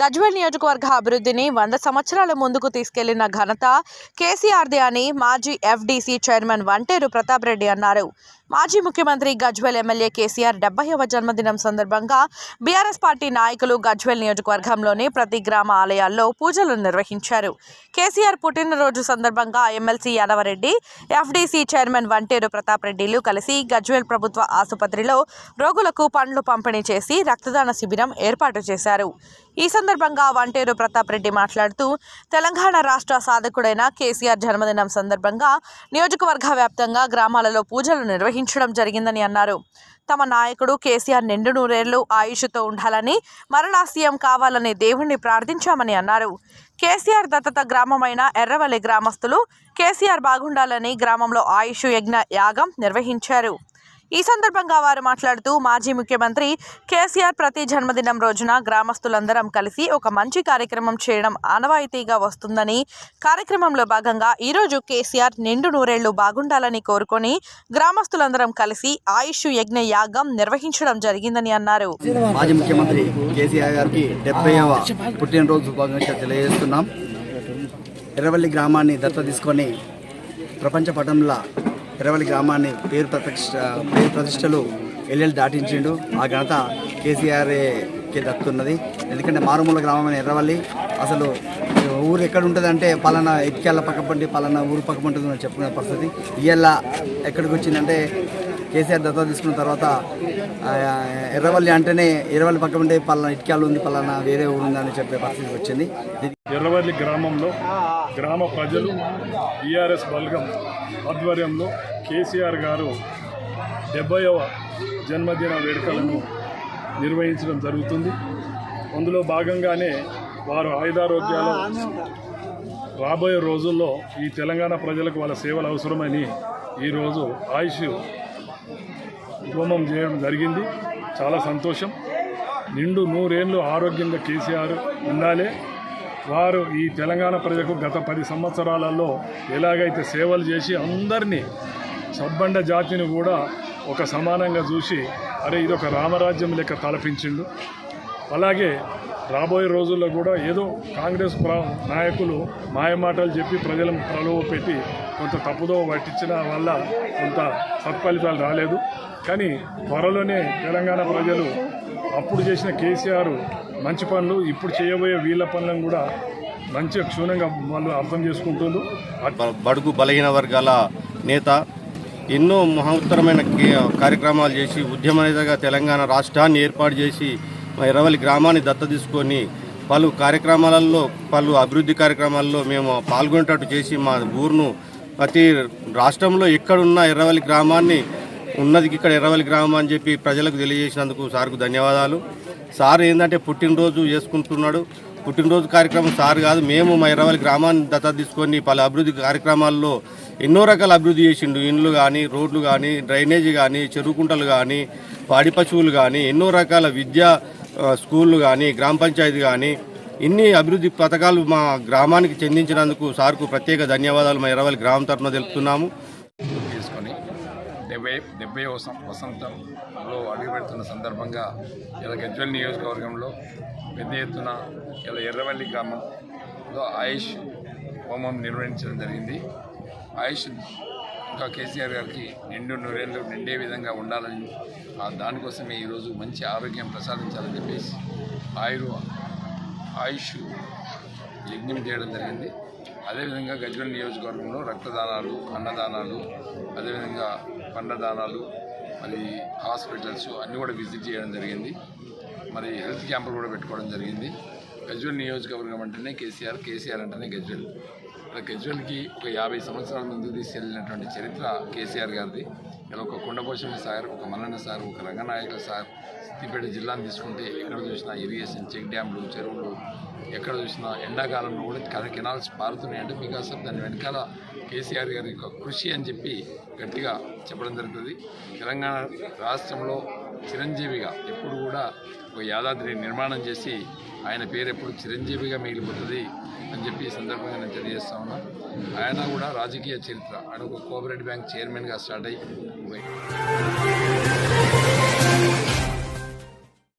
గజ్వేల్ నియోజకవర్గ అభివృద్ధిని వంద సంవత్సరాల ముందుకు తీసుకెళ్ళిన ఘనత కేసీఆర్దే అని మాజీ ఎఫ్డీసీ చైర్మన్ వంటేరు ప్రతాప్ రెడ్డి అన్నారు. మాజీ ముఖ్యమంత్రి గజ్వేల్ ఎమ్మెల్యే కేసీఆర్ డెబ్బైవ జన్మదినం సందర్భంగా బీఆర్ఎస్ పార్టీ నాయకులు గజ్వేల్ నియోజకవర్గంలోని ప్రతి గ్రామ ఆలయాల్లో పూజలు నిర్వహించారు. కేసీఆర్ పుట్టినరోజు సందర్భంగా MLC Yadava Reddy FDC chairman Vanteru Pratap రెడ్డిలు కలిసి గజ్వేల్ ప్రభుత్వ ఆసుపత్రిలో రోగులకు పండ్లు పంపిణీ చేసి రక్తదాన శిబిరం ఏర్పాటు చేశారు. ఈ సందర్భంగా సందర్భంగా వంటేరు ప్రతాప్ రెడ్డి మాట్లాడుతూ తెలంగాణ రాష్ట్ర సాధకుడైన కేసీఆర్ జన్మదినం సందర్భంగా నియోజకవర్గ వ్యాప్తంగా గ్రామాలలో పూజలు నిర్వహించడం జరిగిందని అన్నారు. తమ నాయకుడు కేసీఆర్ నిండు నూరేళ్ళు ఆయుష్తో ఉండాలని మరలా సీఎం కావాలని దేవుణ్ణి ప్రార్థించామని అన్నారు. కేసీఆర్ దత్తత గ్రామమైన ఎర్రవల్లి గ్రామస్తులు కేసీఆర్ బాగుండాలని గ్రామంలో ఆయుష్ యజ్ఞ యాగం నిర్వహించారు. ఈ సందర్భంగా వారు మాట్లాడుతూ మాజీ ముఖ్యమంత్రి కేసీఆర్ ప్రతి జన్మదినం రోజున గ్రామస్తులందరం కలిసి ఒక మంచి కార్యక్రమం చేయడం ఆనవాయితీగా వస్తుందని కార్యక్రమంలో భాగంగా ఈరోజు కేసీఆర్ నిండు నూరేళ్ళు బాగుండాలని కోరుకొని గ్రామస్తులందరం కలిసి ఆయుష్ యజ్ఞ యాగం నిర్వహించడం జరిగిందని అన్నారు. మాజీ ముఖ్యమంత్రి కేసీఆర్ గారికి డెబ్బైవ పుట్టినరోజు శుభాకాంక్షలు తెలియజేస్తున్నాం. ఎర్రవల్లి గ్రామాన్ని దత్త తీసుకొని ప్రపంచ పటంలో ఎర్రవల్లి గ్రామాన్ని పేరు ప్రతిష్ట పేరు ప్రతిష్టలు ఎల్లెలు దాటించిండు. ఆ ఘనత కేసీఆర్కి దక్కుతున్నది. ఎందుకంటే మారుమూల గ్రామమైన ఎర్రవల్లి అసలు ఊరు ఎక్కడ ఉంటుంది అంటే పలానా ఇటుకెళ్ళ పక్కపండి పలానా ఊరు పక్క అని చెప్పుకునే పరిస్థితి. ఇయ్యాల ఎక్కడికి వచ్చిందంటే కేసీఆర్ దత్తా తీసుకున్న తర్వాత ఎర్రవల్లి అంటేనే ఎర్రవల్లి పక్క ఉంటే పలానా ఇటుకాలు ఉంది పలానా వేరే ఊరు ఉందని చెప్పే పరిస్థితి వచ్చింది. ఎర్రవల్లి గ్రామంలో గ్రామ ప్రజలు బీఆర్ఎస్ బల్గం ఆధ్వర్యంలో కేసీఆర్ గారు డెబ్బైవ జన్మదిన వేడుకలను నిర్వహించడం జరుగుతుంది. అందులో భాగంగానే వారు ఆయుధారోగ్యాలు రాబోయే రోజుల్లో ఈ తెలంగాణ ప్రజలకు వాళ్ళ సేవలు అవసరమని ఈరోజు ఆయుష్ హోమం చేయడం జరిగింది. చాలా సంతోషం. నిండు నూరేళ్ళు ఆరోగ్యంగా కేసీఆర్ ఉండాలి. వారు ఈ తెలంగాణ ప్రజలకు గత పది సంవత్సరాలలో ఎలాగైతే సేవలు చేసి అందరినీ సబ్బండ జాతిని కూడా ఒక సమానంగా చూసి అరే ఇది ఒక రామరాజ్యం లెక్క తలపించిండు. అలాగే రాబోయే రోజుల్లో కూడా ఏదో కాంగ్రెస్ ప్ర నాయకులు మాయమాటలు చెప్పి ప్రజలను ప్రలోభ పెట్టి కొంత తప్పుదో పట్టించిన వల్ల కొంత సత్ఫలితాలు రాలేదు. కానీ త్వరలోనే తెలంగాణ ప్రజలు అప్పుడు చేసిన కేసీఆర్ మంచి పనులు ఇప్పుడు చేయబోయే వీళ్ళ పనులను కూడా మంచిగా క్షుణ్ణంగా వాళ్ళు అర్థం చేసుకుంటున్నారు బడుగు బలహీన వర్గాల నేత ఎన్నో మహోత్తరమైన కార్యక్రమాలు చేసి ఉద్యమనేతగా తెలంగాణ రాష్ట్రాన్ని ఏర్పాటు చేసి మా గ్రామాన్ని దత్త తీసుకొని పలు కార్యక్రమాలలో పలు అభివృద్ధి కార్యక్రమాల్లో మేము పాల్గొనేటట్టు చేసి మా ఊరును ప్రతి రాష్ట్రంలో ఎక్కడున్న ఎర్రవల్లి గ్రామాన్ని ఉన్నది ఇక్కడ ఎర్రవల్లి గ్రామం అని చెప్పి ప్రజలకు తెలియజేసినందుకు సార్కు ధన్యవాదాలు. సార్ ఏంటంటే పుట్టినరోజు చేసుకుంటున్నాడు. పుట్టినరోజు కార్యక్రమం సార్ కాదు మేము మా ఎర్రవల్లి గ్రామాన్ని దత్తత తీసుకొని పలు అభివృద్ధి కార్యక్రమాల్లో ఎన్నో రకాల అభివృద్ధి చేసిండు. ఇండ్లు కానీ రోడ్లు కానీ డ్రైనేజీ కానీ చెరువుకుంటలు కానీ పాడి పశువులు కానీ ఎన్నో రకాల విద్యా స్కూళ్ళు కానీ గ్రామ పంచాయతీ కానీ ఇన్ని అభివృద్ధి పథకాలు మా గ్రామానికి చెందించినందుకు సార్కు ప్రత్యేక ధన్యవాదాలు. మా ఎర్రవల్లి గ్రామం తరఫున తెలుపుతున్నాము. డెబ్బై డెబ్బై వసం వసంతంలో అడుగుపెడుతున్న సందర్భంగా ఇలా గజ్వల్ నియోజకవర్గంలో పెద్ద ఎత్తున ఇలా ఎర్రవల్లి గ్రామంలో ఆయుష్ హోమం నిర్వహించడం జరిగింది. ఆయుష్ ఇంకా కేసీఆర్ గారికి నిండు నూరేళ్ళు నిండే విధంగా ఉండాలని దానికోసమే ఈరోజు మంచి ఆరోగ్యం ప్రసాదించాలని చెప్పేసి ఆయురు ఆయుష్ యజ్ఞం చేయడం జరిగింది. అదేవిధంగా గజ్వల్ నియోజకవర్గంలో రక్తదానాలు అన్నదానాలు అదేవిధంగా పండ్లదానాలు మరి హాస్పిటల్స్ అన్నీ కూడా విజిట్ చేయడం జరిగింది. మరి హెల్త్ క్యాంపులు కూడా పెట్టుకోవడం జరిగింది. గజ్వల్ నియోజకవర్గం అంటేనే కేసీఆర్ కేసీఆర్ అంటేనే గజ్వల్. గజ్వల్కి ఒక యాభై సంవత్సరాల ముందు తీసుకెళ్ళినటువంటి చరిత్ర కేసీఆర్ గారిది. ఇలా ఒక కుండపోషమ్మ సార్ ఒక మల్లన్న సార్ ఒక రంగనాయక సార్ సిద్దిపేట జిల్లాను తీసుకుంటే ఎక్కడ చూసినా ఇరిగేషన్ చెక్ డ్యామ్లు చెరువులు ఎక్కడ చూసినా ఎండాకాలంలో కూడా కన- కెనాల్స్ పారుతున్నాయి. అంటే మీకు అసలు దాని వెనకాల కేసీఆర్ గారి యొక్క కృషి అని చెప్పి గట్టిగా చెప్పడం జరుగుతుంది. తెలంగాణ రాష్ట్రంలో చిరంజీవిగా ఎప్పుడు కూడా ఒక యాదాద్రి నిర్మాణం చేసి ఆయన పేరు ఎప్పుడు చిరంజీవిగా మిగిలిపోతుంది అని చెప్పి ఈ సందర్భంగా నేను తెలియజేస్తా ఉన్నా. ఆయన కూడా రాజకీయ చరిత్ర. ఆయన ఒక కోఆపరేటివ్ బ్యాంక్ చైర్మన్గా స్టార్ట్ అయ్యి